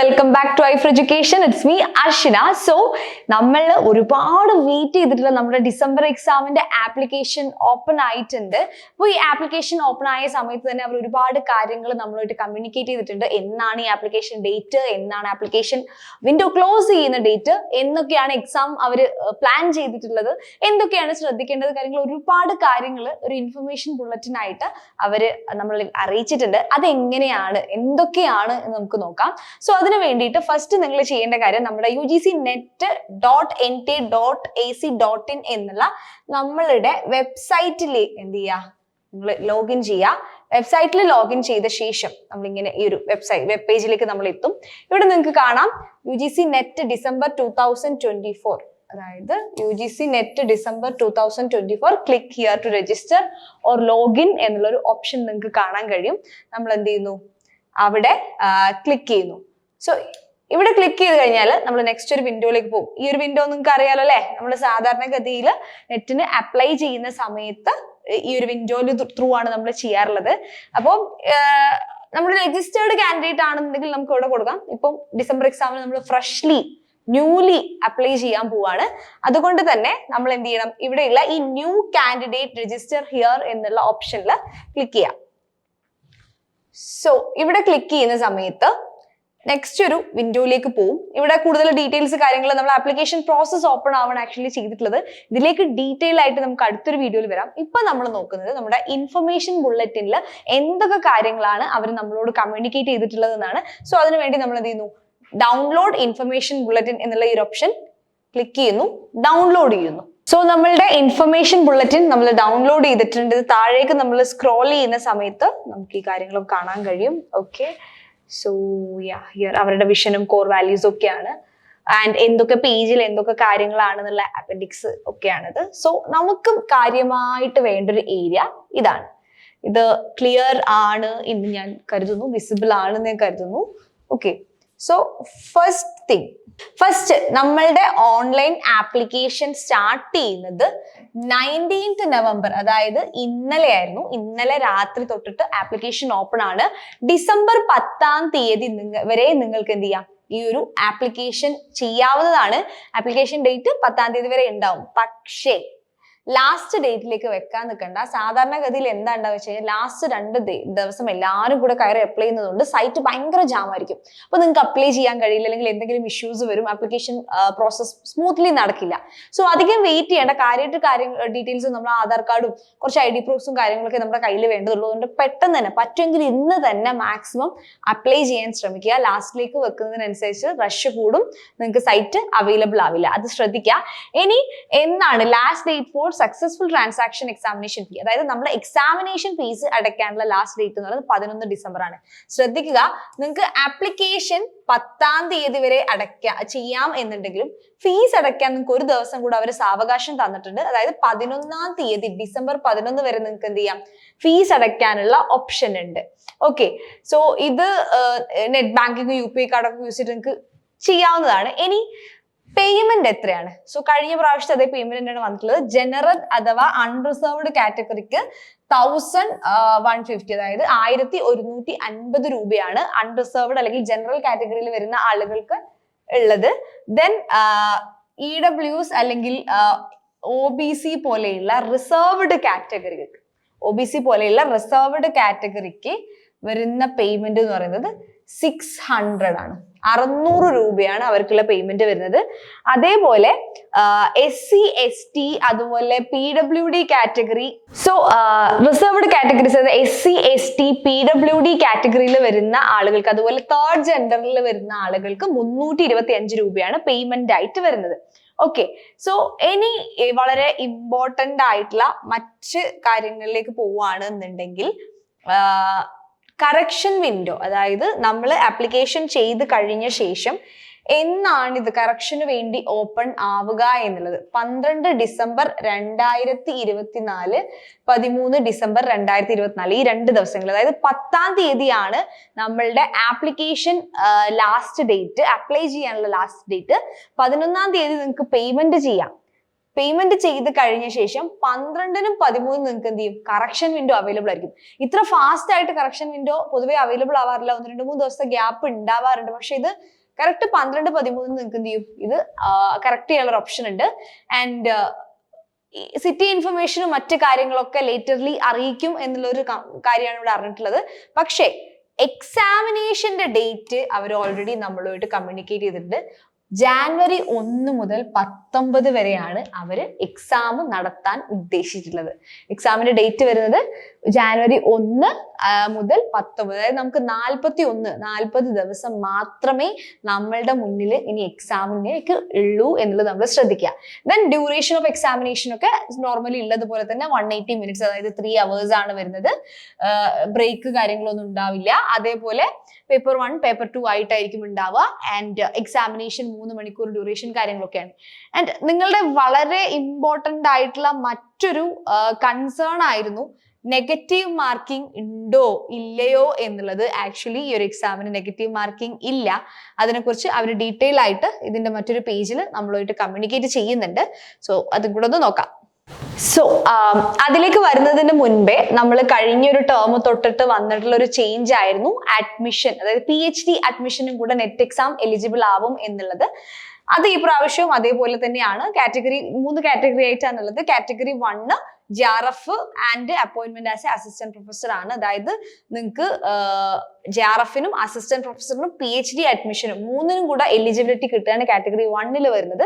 Welcome back to Aif education it's me Arshina so നമ്മൾ ഒരുപാട് wait ചെയ്തിട്ടുള്ള നമ്മുടെ ഡിസംബർ എക്സാമിന്റെ ആപ്ലിക്കേഷൻ ഓപ്പൺ ആയിട്ടുണ്ട്. അപ്പോൾ ഈ ആപ്ലിക്കേഷൻ ഓപ്പൺ ആയ സമയത്ത് തന്നെ അവർ ഒരുപാട് കാര്യങ്ങൾ നമ്മളായിട്ട് കമ്മ്യൂണിക്കേറ്റ് ചെയ്തിട്ടുണ്ട്. എന്നാണ് ഈ ആപ്ലിക്കേഷൻ ഡേറ്റ് എന്നാണ് ആപ്ലിക്കേഷൻ വിൻഡോ ക്ലോസ് ചെയ്യുന്ന ഡേറ്റ് എന്നൊക്കെയാണ് എക്സാം അവർ പ്ലാൻ ചെയ്തിട്ടുള്ളത്. എന്തൊക്കെയാണ് ശ്രദ്ധിക്കേണ്ടത് കാര്യങ്ങൾ ഒരുപാട് കാര്യങ്ങൾ ഒരു ഇൻഫർമേഷൻ ബുള്ളറ്റിനായിട്ട് അവർ നമ്മൾ അറിയിച്ചിട്ടുണ്ട്. അതെങ്ങനെയാണ്? എന്തൊക്കെയാണ് എന്ന് നമുക്ക് നോക്കാം. സോ അതിന് വേണ്ടിയിട്ട് ഫസ്റ്റ് നിങ്ങൾ ചെയ്യേണ്ട കാര്യം നമ്മുടെ U G C net dot N T dot A C dot in എന്നുള്ള നമ്മളുടെ വെബ്സൈറ്റിലേക്ക് എന്ത് ചെയ്യുക നിങ്ങൾ ലോഗിൻ ചെയ്യുക വെബ്സൈറ്റിൽ ലോഗിൻ ചെയ്ത ശേഷം നമ്മളിങ്ങനെ ഈ ഒരു വെബ്സൈറ്റ് വെബ് പേജിലേക്ക് നമ്മൾ എത്തും. ഇവിടെ നിങ്ങൾക്ക് കാണാം U G C net December two thousand twenty four അതായത് U G C net December two thousand twenty four click here to register or login എന്നുള്ള ഒരു ഓപ്ഷൻ നിങ്ങൾക്ക് കാണാൻ കഴിയും. നമ്മൾ എന്ത് ചെയ്യുന്നു? അവിടെ ക്ലിക്ക് ചെയ്യുന്നു. സോ ഇവിടെ ക്ലിക്ക് ചെയ്ത് കഴിഞ്ഞാൽ നമ്മൾ നെക്സ്റ്റ് ഒരു വിൻഡോയിലേക്ക് പോകും. ഈ ഒരു വിൻഡോ നിങ്ങൾക്ക് അറിയാലോ അല്ലേ? നമ്മൾ സാധാരണഗതിയിൽ നെറ്റിന് അപ്ലൈ ചെയ്യുന്ന സമയത്ത് ഈ ഒരു വിൻഡോയിൽ ത്രൂ ആണ് നമ്മൾ ചെയ്യാറുള്ളത്. അപ്പോൾ നമ്മൾ രജിസ്റ്റേർഡ് കാൻഡിഡേറ്റ് ആണെന്നുണ്ടെങ്കിൽ നമുക്ക് ഇവിടെ കൊടുക്കാം. ഇപ്പം ഡിസംബർ എക്സാമിന് നമ്മൾ ഫ്രഷ്ലി ന്യൂലി അപ്ലൈ ചെയ്യാൻ പോവാണ്. അതുകൊണ്ട് തന്നെ നമ്മൾ എന്ത് ചെയ്യണം? ഇവിടെയുള്ള ഈ ന്യൂ കാൻഡിഡേറ്റ് രജിസ്റ്റർ ഹിയർ എന്നുള്ള ഓപ്ഷനിൽ ക്ലിക്ക് ചെയ്യാം. സോ ഇവിടെ ക്ലിക്ക് ചെയ്യുന്ന സമയത്ത് നെക്സ്റ്റ് ഒരു വിൻഡോയിലേക്ക് പോകും ഇവിടെ കൂടുതൽ ഡീറ്റെയിൽസ് കാര്യങ്ങൾ നമ്മൾ ആപ്ലിക്കേഷൻ പ്രോസസ് ഓപ്പൺ ആവാൻ ആക്ച്വലി ചെയ്തിട്ടുള്ളത്. ഇതിലേക്ക് ഡീറ്റെയിൽ ആയിട്ട് നമുക്ക് അടുത്തൊരു വീഡിയോയിൽ വരാം. ഇപ്പൊ നമ്മൾ നോക്കുന്നത് നമ്മുടെ ഇൻഫർമേഷൻ ബുള്ളറ്റിനിൽ എന്തൊക്കെ കാര്യങ്ങളാണ് അവർ നമ്മളോട് കമ്മ്യൂണിക്കേറ്റ് ചെയ്തിട്ടുള്ളതെന്നാണ്. സോ അതിനുവേണ്ടി നമ്മൾ എന്ത് ചെയ്യുന്നു? ഡൗൺലോഡ് ഇൻഫർമേഷൻ ബുള്ളറ്റിൻ എന്നുള്ള ഈ ഒരു ഓപ്ഷൻ ക്ലിക്ക് ചെയ്യുന്നു. ഡൗൺലോഡ് ചെയ്യുന്നു. സോ നമ്മളുടെ ഇൻഫർമേഷൻ ബുള്ളറ്റിൻ നമ്മൾ ഡൗൺലോഡ് ചെയ്തിട്ടുണ്ട്. താഴേക്ക് നമ്മൾ സ്ക്രോൾ ചെയ്യുന്ന സമയത്ത് നമുക്ക് ഈ കാര്യങ്ങളും കാണാൻ കഴിയും. ഓക്കെ സോ യാ ഹിയർ അവരുടെ വിഷനും കോർ വാല്യൂസും ഒക്കെയാണ്. ആൻഡ് എന്തൊക്കെ പേജിൽ എന്തൊക്കെ കാര്യങ്ങളാണെന്നുള്ള അപ്പൻഡിക്സ് ഒക്കെയാണിത്. സോ നമുക്ക് കാര്യമായിട്ട് വേണ്ട ഒരു ഏരിയ ഇതാണ്. ഇത് ക്ലിയർ ആണ് എന്ന് ഞാൻ കരുതുന്നു വിസിബിൾ ആണെന്ന് ഞാൻ കരുതുന്നു. Okay so first thing first നമ്മളുടെ ഓൺലൈൻ ആപ്ലിക്കേഷൻ സ്റ്റാർട്ട് ചെയ്യുന്നത് നയന്റീൻത്ത് നവംബർ അതായത് ഇന്നലെ ആയിരുന്നു ഇന്നലെ രാത്രി തൊട്ടിട്ട് ആപ്ലിക്കേഷൻ ഓപ്പൺ ആണ്. ഡിസംബർ പത്താം തീയതി വരെ നിങ്ങൾക്ക് എന്ത് ചെയ്യാം? ഈ ഒരു ആപ്ലിക്കേഷൻ ചെയ്യാവുന്നതാണ്. ആപ്ലിക്കേഷൻ ഡേറ്റ് പത്താം തീയതി വരെ ഉണ്ടാവും. പക്ഷേ ലാസ്റ്റ് ഡേറ്റിലേക്ക് വെക്കാൻ നിൽക്കണ്ട സാധാരണഗതിയിൽ എന്താ ഉണ്ടാവുക വെച്ച് കഴിഞ്ഞാൽ ലാസ്റ്റ് രണ്ട് ദിവസം എല്ലാവരും കൂടെ കയറി അപ്ലൈ ചെയ്യുന്നതുകൊണ്ട് സൈറ്റ് ഭയങ്കര ജാം ആയിരിക്കും. അപ്പൊ നിങ്ങൾക്ക് അപ്ലൈ ചെയ്യാൻ കഴിയില്ല അല്ലെങ്കിൽ എന്തെങ്കിലും ഇഷ്യൂസ് വരും ആപ്ലിക്കേഷൻ പ്രോസസ് സ്മൂത്ത്ലി നടക്കില്ല. സോ അധികം വെയിറ്റ് ചെയ്യേണ്ട കാര്യമായിട്ട് കാര്യങ്ങൾ ഡീറ്റെയിൽസ് നമ്മൾ ആധാർ കാർഡും കുറച്ച് ഐ ഡി പ്രൂഫ്സും കാര്യങ്ങളൊക്കെ നമ്മുടെ കയ്യിൽ വേണ്ടതുള്ളൂ അതുകൊണ്ട് പെട്ടെന്ന് തന്നെ പറ്റുമെങ്കിൽ ഇന്ന് തന്നെ മാക്സിമം അപ്ലൈ ചെയ്യാൻ ശ്രമിക്കുക. ലാസ്റ്റിലേക്ക് വെക്കുന്നതിനനുസരിച്ച് റഷ് കൂടും. നിങ്ങൾക്ക് സൈറ്റ് അവൈലബിൾ ആവില്ല. അത് ശ്രദ്ധിക്കുക. ഇനി എന്നാണ് last date for successful transaction examination fee അതായത് നമ്മൾ എക്സാമിനേഷൻ ഫീസ് അടയ്ക്കാനുള്ള ലാസ്റ്റ് ഡേറ്റ് എന്ന് പറയുന്നത് പതിനൊന്ന് ഡിസംബർ ആണ്. ശ്രദ്ധിക്കുക നിങ്ങൾക്ക് ആപ്ലിക്കേഷൻ പത്താം തീയതി വരെ അടയ്ക്കാം ചെയ്യാം എന്നുണ്ടെങ്കിലും ഫീസ് അടയ്ക്കാൻ നിങ്ങൾക്ക് ഒരു ദിവസം കൂടെ അവർ സാവകാശം തന്നിട്ടുണ്ട്. അതായത് പതിനൊന്നാം തീയതി ഡിസംബർ പതിനൊന്ന് വരെ നിങ്ങൾക്ക് എന്ത് ചെയ്യാം? ഫീസ് അടയ്ക്കാനുള്ള ഓപ്ഷൻ ഉണ്ട്. ഓക്കെ സോ ഇത് net banking U P I കാർഡൊക്കെ use ചെയ്തിട്ട് നിങ്ങൾക്ക് ചെയ്യാവുന്നതാണ്. ഇനി പേയ്മെന്റ് എത്രയാണ്? സോ കഴിഞ്ഞ പ്രാവശ്യം അതേ പേയ്മെന്റ് ആണ് വന്നിട്ടുള്ളത്. ജനറൽ അഥവാ അൺറിസർവ്ഡ് കാറ്റഗറിക്ക് തൗസൻഡ് വൺ ഫിഫ്റ്റി അതായത് ആയിരത്തി ഒരുന്നൂറ്റി അൻപത് രൂപയാണ് അൺറിസർവ്ഡ് അല്ലെങ്കിൽ ജനറൽ കാറ്റഗറിയിൽ വരുന്ന ആളുകൾക്ക് ഉള്ളത്. ദെൻ ഇ ഡബ്ല്യൂസ് അല്ലെങ്കിൽ ഒ ബി സി പോലെയുള്ള റിസർവ്ഡ് കാറ്റഗറികൾക്ക് ഒ ബി സി പോലെയുള്ള റിസർവ്ഡ് കാറ്റഗറിക്ക് വരുന്ന പേയ്മെന്റ് എന്ന് പറയുന്നത് സിക്സ് ഹൺഡ്രഡ് ആണ്. അറുന്നൂറ് രൂപയാണ് അവർക്കുള്ള പേയ്മെന്റ് വരുന്നത്. അതേപോലെ എസ് സി എസ് ടി അതുപോലെ P W D category so reserved categories അതായത് S C S T P W D കാറ്റഗറിയിൽ വരുന്ന ആളുകൾക്ക് അതുപോലെ തേർഡ് ജെൻഡറിൽ വരുന്ന ആളുകൾക്ക് മുന്നൂറ്റി ഇരുപത്തി അഞ്ച് രൂപയാണ് പേയ്മെന്റ് ആയിട്ട് വരുന്നത്. ഓക്കെ സോ ഇനി വളരെ ഇമ്പോർട്ടന്റ് ആയിട്ടുള്ള മറ്റ് കാര്യങ്ങളിലേക്ക് പോവുകയാണ് എന്നുണ്ടെങ്കിൽ കറക്ഷൻ വിൻഡോ അതായത് നമ്മൾ ആപ്ലിക്കേഷൻ ചെയ്ത് കഴിഞ്ഞ ശേഷം എന്നാണ് ഇത് കറക്ഷന് വേണ്ടി ഓപ്പൺ ആവുക എന്നുള്ളത്. പന്ത്രണ്ട് ഡിസംബർ രണ്ടായിരത്തി ഇരുപത്തിനാല് പതിമൂന്ന് ഡിസംബർ രണ്ടായിരത്തി ഇരുപത്തിനാല് ഈ രണ്ട് ദിവസങ്ങൾ. അതായത് പത്താം തീയതിയാണ് നമ്മളുടെ ആപ്ലിക്കേഷൻ ലാസ്റ്റ് ഡേറ്റ് അപ്ലൈ ചെയ്യാനുള്ള ലാസ്റ്റ് ഡേറ്റ് പതിനൊന്നാം തീയതി നിങ്ങൾക്ക് പേയ്മെന്റ് ചെയ്യാം. പേയ്മെന്റ് ചെയ്ത് കഴിഞ്ഞ ശേഷം പന്ത്രണ്ടിനും പതിമൂന്നും നിങ്ങൾക്ക് എന്ത് ചെയ്യും? കറക്ഷൻ വിൻഡോ അവൈലബിൾ ആയിരിക്കും. ഇത്ര ഫാസ്റ്റ് ആയിട്ട് കറക്ഷൻ വിൻഡോ പൊതുവെ അവൈലബിൾ ആവാറില്ല. ഒന്ന് രണ്ട് മൂന്ന് ദിവസത്തെ ഗ്യാപ്പ് ഉണ്ടാവാറുണ്ട്. പക്ഷെ ഇത് കറക്റ്റ് പന്ത്രണ്ട് പതിമൂന്ന് നിങ്ങൾക്ക് എന്ത് ചെയ്യും? ഇത് കറക്റ്റ് ചെയ്യാനുള്ള ഓപ്ഷൻ ഉണ്ട്. ആൻഡ് സിറ്റി ഇൻഫർമേഷനും മറ്റു കാര്യങ്ങളൊക്കെ ലേറ്റർലി അറിയിക്കും എന്നുള്ള ഒരു കാര്യമാണ് ഇവിടെ അറിഞ്ഞിട്ടുള്ളത്. പക്ഷേ എക്സാമിനേഷന്റെ ഡേറ്റ് അവർ ഓൾറെഡി നമ്മളുമായിട്ട് കമ്മ്യൂണിക്കേറ്റ് ചെയ്തിട്ടുണ്ട്. ജാനുവരി ഒന്ന് മുതൽ പത്തൊമ്പത് വരെയാണ് അവർ എക്സാം നടത്താൻ ഉദ്ദേശിച്ചിട്ടുള്ളത്. എക്സാമിന്റെ ഡേറ്റ് വരുന്നത് ജാനുവരി ഒന്ന് മുതൽ പത്തൊമ്പത്. അതായത് നമുക്ക് നാൽപ്പത്തി ഒന്ന് നാൽപ്പത് ദിവസം മാത്രമേ നമ്മളുടെ മുന്നിൽ ഇനി എക്സാമിനേക്ക് ഉള്ളൂ എന്നുള്ളത് നമ്മൾ ശ്രദ്ധിക്കുക. ദെൻ ഡ്യൂറേഷൻ ഓഫ് എക്സാമിനേഷൻ ഒക്കെ നോർമലി ഉള്ളതുപോലെ തന്നെ വൺ എയ്റ്റി മിനിറ്റ്സ് അതായത് ത്രീ അവേഴ്സ് ആണ് വരുന്നത്. ബ്രേക്ക് കാര്യങ്ങളൊന്നും ഉണ്ടാവില്ല. അതേപോലെ പേപ്പർ വൺ പേപ്പർ ടു ആയിട്ടായിരിക്കും ഉണ്ടാവുക. ആൻഡ് എക്സാമിനേഷൻ മൂന്ന് മണിക്കൂർ ഡ്യൂറേഷൻ കാര്യങ്ങളൊക്കെയാണ്. ആൻഡ് നിങ്ങളുടെ വളരെ ഇമ്പോർട്ടന്റ് ആയിട്ടുള്ള മറ്റൊരു കൺസേൺ ആയിരുന്നു നെഗറ്റീവ് മാർക്കിംഗ് ഉണ്ടോ ഇല്ലയോ എന്നുള്ളത് ആക്ച്വലി ഈ ഒരു എക്സാമിന് നെഗറ്റീവ് മാർക്കിംഗ് ഇല്ല. അതിനെക്കുറിച്ച് അവർ ഡീറ്റെയിൽ ആയിട്ട് ഇതിന്റെ മറ്റൊരു പേജിൽ നമ്മളുമായിട്ട് കമ്മ്യൂണിക്കേറ്റ് ചെയ്യുന്നുണ്ട്. സോ അതും കൂടെ ഒന്ന് നോക്കാം. സോ അതിലേക്ക് വരുന്നതിന് മുൻപേ നമ്മൾ കഴിഞ്ഞ ഒരു ടേം തൊട്ടിട്ട് വന്നിട്ടുള്ള ഒരു ചേഞ്ച് ആയിരുന്നു അഡ്മിഷൻ അതായത് പി എച്ച് ഡി അഡ്മിഷനും കൂടെ നെറ്റ് എക്സാം എലിജിബിൾ ആവും എന്നുള്ളത്. അത് ഈ പ്രാവശ്യവും അതേപോലെ തന്നെയാണ്. കാറ്റഗറി മൂന്ന് category ആയിട്ടാണുള്ളത് category one G R F and appointment as a assistant professor ആണ്. അതായത് നിങ്ങൾക്ക് ജെ ആർ എഫിനും അസിസ്റ്റന്റ് പ്രൊഫസറിനും പി എച്ച് ഡി അഡ്മിഷനും മൂന്നിനും കൂടെ എലിജിബിലിറ്റി കിട്ടുകയാണ് കാറ്റഗറി വണ്ണിൽ വരുന്നത്.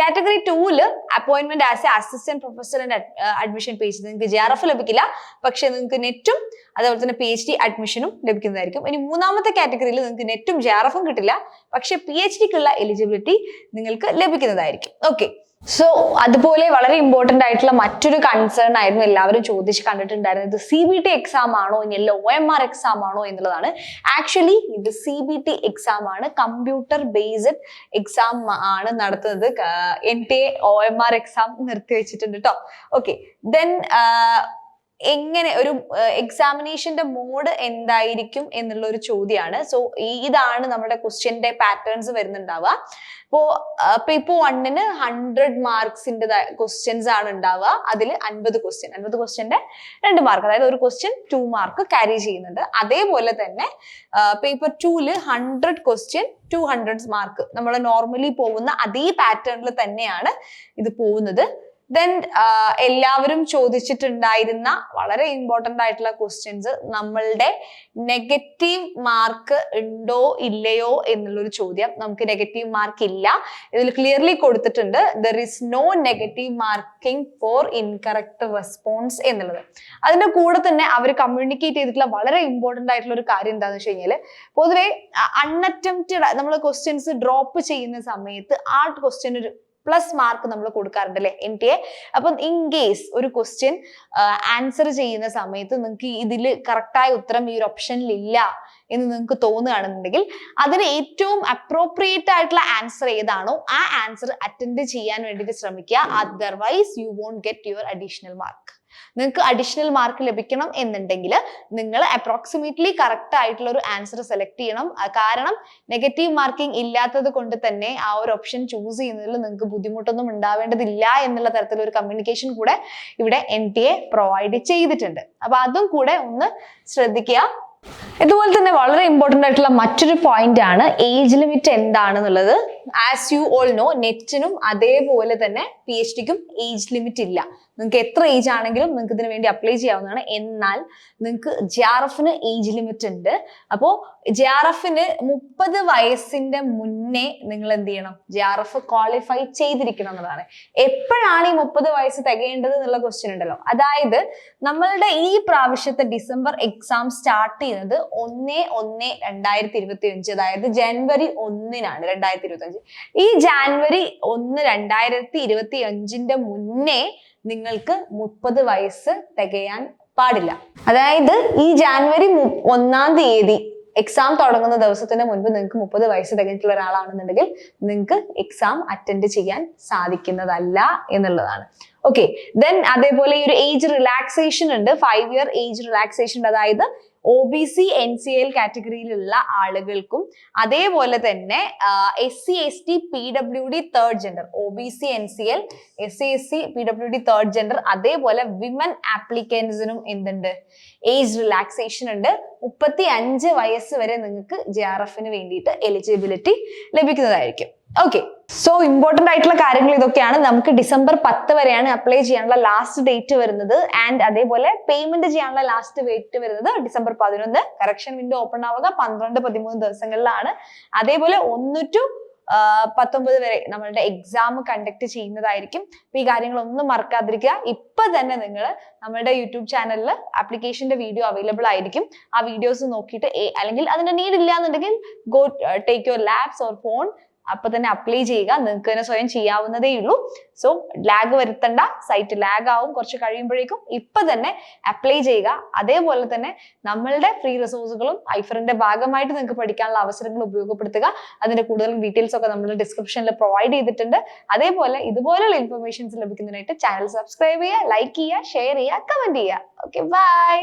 കാറ്റഗറി ടൂവിൽ അപ്പോയിന്റ്മെന്റ് ആസ് എ അസിസ്റ്റന്റ് പ്രൊഫസറിന്റെ അഡ്മിഷൻ പേജ് നിങ്ങൾക്ക് ജെ ആർ എഫ് ലഭിക്കില്ല. പക്ഷെ നിങ്ങൾക്ക് നെറ്റും അതേപോലെ തന്നെ പി എച്ച് ഡി അഡ്മിഷനും ലഭിക്കുന്നതായിരിക്കും. ഇനി മൂന്നാമത്തെ കാറ്റഗറിയിൽ നിങ്ങൾക്ക് നെറ്റും ജെ ആർ എഫും കിട്ടില്ല. പക്ഷെ പി എച്ച് ഡിക്കുള്ള എലിജിബിലിറ്റി നിങ്ങൾക്ക് ലഭിക്കുന്നതായിരിക്കും. ഓക്കെ സോ അതുപോലെ വളരെ ഇമ്പോർട്ടന്റ് ആയിട്ടുള്ള മറ്റൊരു കൺസേൺ ആയിരുന്നു എല്ലാവരും ചോദിച്ച് കണ്ടിട്ടുണ്ടായിരുന്നത് ഇത് സി ബി ടി എക്സാം ആണോ ഇനി അല്ല ഒ എം ആർ എക്സാം ആണോ എന്നുള്ളതാണ്. ആക്ച്വലി ഇത് സി ബി ടി എക്സാം ആണ്. കമ്പ്യൂട്ടർ ബേസ്ഡ് എക്സാം ആണ് നടത്തുന്നത്. N T A O M R exam നിർത്തിവെച്ചിട്ടുണ്ട് കേട്ടോ ഓക്കെ ദെൻ എങ്ങനെ ഒരു എക്സാമിനേഷന്റെ മോഡ് എന്തായിരിക്കും എന്നുള്ള ഒരു ചോദ്യമാണ് സോ ഇതാണ് നമ്മുടെ ക്വസ്റ്റ്യന്റെ പാറ്റേൺസ് വരുന്നുണ്ടാവുക. ഇപ്പോ പേപ്പർ വണ്ണിന് ഹൺഡ്രഡ് മാർക്സിന്റെ ക്വസ്റ്റ്യൻസ് ആണ് ഉണ്ടാവുക. അതിൽ അൻപത് ക്വസ്റ്റ്യൻ അൻപത് ക്വസ്റ്റ്യന്റെ രണ്ട് മാർക്ക് അതായത് ഒരു ക്വസ്റ്റ്യൻ ടു മാർക്ക് ക്യാരി ചെയ്യുന്നുണ്ട്. അതേപോലെ തന്നെ paper tool hundred question two hundred mark നമ്മൾ നോർമലി പോകുന്ന അതേ പാറ്റേണിൽ തന്നെയാണ് ഇത് പോകുന്നത്. ദെൻ എല്ലാവരും ചോദിച്ചിട്ടുണ്ടായിരുന്ന വളരെ ഇമ്പോർട്ടന്റ് ആയിട്ടുള്ള ക്വസ്റ്റ്യൻസ് നമ്മളുടെ നെഗറ്റീവ് മാർക്ക് ഉണ്ടോ ഇല്ലയോ എന്നുള്ളൊരു ചോദ്യം. നമുക്ക് നെഗറ്റീവ് മാർക്ക് ഇല്ല. ഇതിൽ ക്ലിയർലി കൊടുത്തിട്ടുണ്ട് there is no negative marking for incorrect response എന്നുള്ളത്. അതിന്റെ കൂടെ തന്നെ അവർ കമ്മ്യൂണിക്കേറ്റ് ചെയ്തിട്ടുള്ള വളരെ ഇമ്പോർട്ടന്റ് ആയിട്ടുള്ള ഒരു കാര്യം എന്താണെന്ന് വെച്ച് കഴിഞ്ഞാൽ പൊതുവെ അൺഅറ്റംപ്റ്റഡ് നമ്മൾ ക്വസ്റ്റ്യൻസ് ഡ്രോപ്പ് ചെയ്യുന്ന സമയത്ത് ആ ക്വസ്റ്റ്യൻ ഒരു പ്ലസ് മാർക്ക് നമ്മൾ കൊടുക്കാറുണ്ട് അല്ലെ എൻ ടി എ അപ്പം ഇൻ കേസ് ഒരു ക്വസ്റ്റ്യൻ ആൻസർ ചെയ്യുന്ന സമയത്ത് നിങ്ങൾക്ക് ഇതിൽ കറക്റ്റായ ഉത്തരം ഈ ഒരു ഓപ്ഷനിൽ ഇല്ല എന്ന് നിങ്ങൾക്ക് തോന്നുകയാണെന്നുണ്ടെങ്കിൽ അതിന് ഏറ്റവും അപ്രോപ്രിയേറ്റ് ആയിട്ടുള്ള ആൻസർ ഏതാണോ ആ ആൻസർ അറ്റൻഡ് ചെയ്യാൻ വേണ്ടിയിട്ട് ശ്രമിക്കുക. Otherwise you won't get your additional mark നിങ്ങൾക്ക് അഡീഷണൽ മാർക്ക് ലഭിക്കണം എന്നുണ്ടെങ്കിൽ നിങ്ങൾ അപ്രോക്സിമേറ്റ്ലി കറക്റ്റ് ആയിട്ടുള്ള ഒരു ആൻസർ സെലക്ട് ചെയ്യണം. കാരണം നെഗറ്റീവ് മാർക്കിംഗ് ഇല്ലാത്തത് കൊണ്ട് തന്നെ ആ ഒരു ഓപ്ഷൻ ചൂസ് ചെയ്യുന്നതിൽ നിങ്ങൾക്ക് ബുദ്ധിമുട്ടൊന്നും ഉണ്ടാവേണ്ടതില്ല എന്നുള്ള തരത്തിലൊരു കമ്മ്യൂണിക്കേഷൻ കൂടെ ഇവിടെ എൻ ടി എ പ്രൊവൈഡ് ചെയ്തിട്ടുണ്ട്. അപ്പൊ അതും കൂടെ ഒന്ന് ശ്രദ്ധിക്കുക. ഇതുപോലെ തന്നെ വളരെ ഇമ്പോർട്ടന്റ് ആയിട്ടുള്ള മറ്റൊരു പോയിന്റ് ആണ് ഏജ് ലിമിറ്റ് എന്താണെന്നുള്ളത്. ആസ് യു ഓൾ നോ നെറ്റിനും അതേപോലെ തന്നെ പി എച്ച് ഡിക്കും ഏജ് ലിമിറ്റ് ഇല്ല. നിങ്ങൾക്ക് എത്ര ഏജ് ആണെങ്കിലും നിങ്ങൾക്ക് ഇതിനു വേണ്ടി അപ്ലൈ ചെയ്യാവുന്നതാണ്. എന്നാൽ നിങ്ങൾക്ക് ജെ ആർ എഫിന് ഏജ് ലിമിറ്റ് ഉണ്ട്. അപ്പോൾ ജെ ആർ എഫിന് മുപ്പത് വയസ്സിന്റെ മുന്നേ നിങ്ങൾ എന്ത് ചെയ്യണം? ജെ ആർ എഫ് ക്വാളിഫൈ ചെയ്തിരിക്കണം എന്നതാണ്. എപ്പോഴാണ് ഈ മുപ്പത് വയസ്സ് തികയേണ്ടത് എന്നുള്ള ക്വസ്റ്റ്യൻ ഉണ്ടല്ലോ. അതായത് നമ്മളുടെ ഈ പ്രാവശ്യത്തെ ഡിസംബർ എക്സാം സ്റ്റാർട്ട് ചെയ്യുന്നത് ഒന്ന് ഒന്ന് രണ്ടായിരത്തി ഇരുപത്തി അഞ്ച് അതായത് ജനുവരി ഒന്നിനാണ് രണ്ടായിരത്തി ഇരുപത്തി അഞ്ച് ഈ ജാനുവരി ഒന്ന് രണ്ടായിരത്തി ഇരുപത്തി അഞ്ചിന്റെ മുന്നേ നിങ്ങൾക്ക് മുപ്പത് വയസ്സ് തികയാൻ പാടില്ല. അതായത് ഈ ജാനുവരി ഒന്നാം തീയതി എക്സാം തുടങ്ങുന്ന ദിവസത്തിന് മുൻപ് നിങ്ങൾക്ക് മുപ്പത് വയസ്സ് തികഞ്ഞിട്ടുള്ള ഒരാളാണെന്നുണ്ടെങ്കിൽ നിങ്ങൾക്ക് എക്സാം അറ്റൻഡ് ചെയ്യാൻ സാധിക്കുന്നതല്ല എന്നുള്ളതാണ്. ഓക്കെ ദെൻ അതേപോലെ ഈ ഒരു ഏജ് റിലാക്സേഷൻ ഉണ്ട്. ഫൈവ് ഇയർ ഏജ് റിലാക്സേഷൻ അതായത് O B C N C L കാറ്റഗറിയിലുള്ള ആളുകൾക്കും അതേപോലെ തന്നെ S C S T P W D third gender O B C N C L S C S C P W D third gender അതേപോലെ women ആപ്ലിക്കൻസിനും എന്തുണ്ട്? Age relaxation ഉണ്ട്. മുപ്പത്തി അഞ്ച് വയസ്സ് വരെ നിങ്ങൾക്ക് ജെ ആർ എഫിന് വേണ്ടിയിട്ട് എലിജിബിലിറ്റി ലഭിക്കുന്നതായിരിക്കും. ഓക്കെ സോ ഇമ്പോർട്ടന്റ് ആയിട്ടുള്ള കാര്യങ്ങൾ ഇതൊക്കെയാണ്. നമുക്ക് ഡിസംബർ പത്ത് വരെയാണ് അപ്ലൈ ചെയ്യാനുള്ള ലാസ്റ്റ് ഡേറ്റ് വരുന്നത്. ആൻഡ് അതേപോലെ പേയ്മെന്റ് ചെയ്യാനുള്ള ലാസ്റ്റ് ഡേറ്റ് വരുന്നത് ഡിസംബർ പതിനൊന്ന്. കറക്ഷൻ വിൻഡോ ഓപ്പൺ ആവുക പന്ത്രണ്ട് പതിമൂന്ന് ദിവസങ്ങളിലാണ്. അതേപോലെ ഒന്ന് ടു പത്തൊമ്പത് വരെ നമ്മളുടെ എക്സാം കണ്ടക്ട് ചെയ്യുന്നതായിരിക്കും. അപ്പൊ ഈ കാര്യങ്ങളൊന്നും മറക്കാതിരിക്കുക. ഇപ്പൊ തന്നെ നിങ്ങൾ നമ്മളുടെ യൂട്യൂബ് ചാനലിൽ ആപ്ലിക്കേഷന്റെ വീഡിയോ അവൈലബിൾ ആയിരിക്കും. ആ വീഡിയോസ് നോക്കിയിട്ട് അല്ലെങ്കിൽ അതിന്റെ നീഡ് ഇല്ല എന്നുണ്ടെങ്കിൽ go take your labs or phone അപ്പൊ തന്നെ അപ്ലൈ ചെയ്യുക. നിങ്ങൾക്ക് തന്നെ സ്വയം ചെയ്യാവുന്നതേ ഉള്ളൂ. സോ ലാഗ് വരുത്തണ്ട. സൈറ്റ് ലാഗ് ആവും. കുറച്ച് കഴിയുമ്പോഴേക്കും ഇപ്പൊ തന്നെ അപ്ലൈ ചെയ്യുക. അതേപോലെ തന്നെ നമ്മളുടെ ഫ്രീ റിസോഴ്സുകളും ഐഫറിന്റെ ഭാഗമായിട്ട് നിങ്ങൾക്ക് പഠിക്കാനുള്ള അവസരങ്ങൾ ഉപയോഗപ്പെടുത്തുക. അതിന്റെ കൂടുതൽ ഡീറ്റെയിൽസ് ഒക്കെ നമ്മൾ ഡിസ്ക്രിപ്ഷനിൽ പ്രൊവൈഡ് ചെയ്തിട്ടുണ്ട്. അതേപോലെ ഇതുപോലെയുള്ള ഇൻഫർമേഷൻസ് ലഭിക്കുന്നതിനായിട്ട് ചാനൽ സബ്സ്ക്രൈബ് ചെയ്യുക ലൈക്ക് ചെയ്യുക ഷെയർ ചെയ്യുക കമന്റ് ചെയ്യുക. Okay bye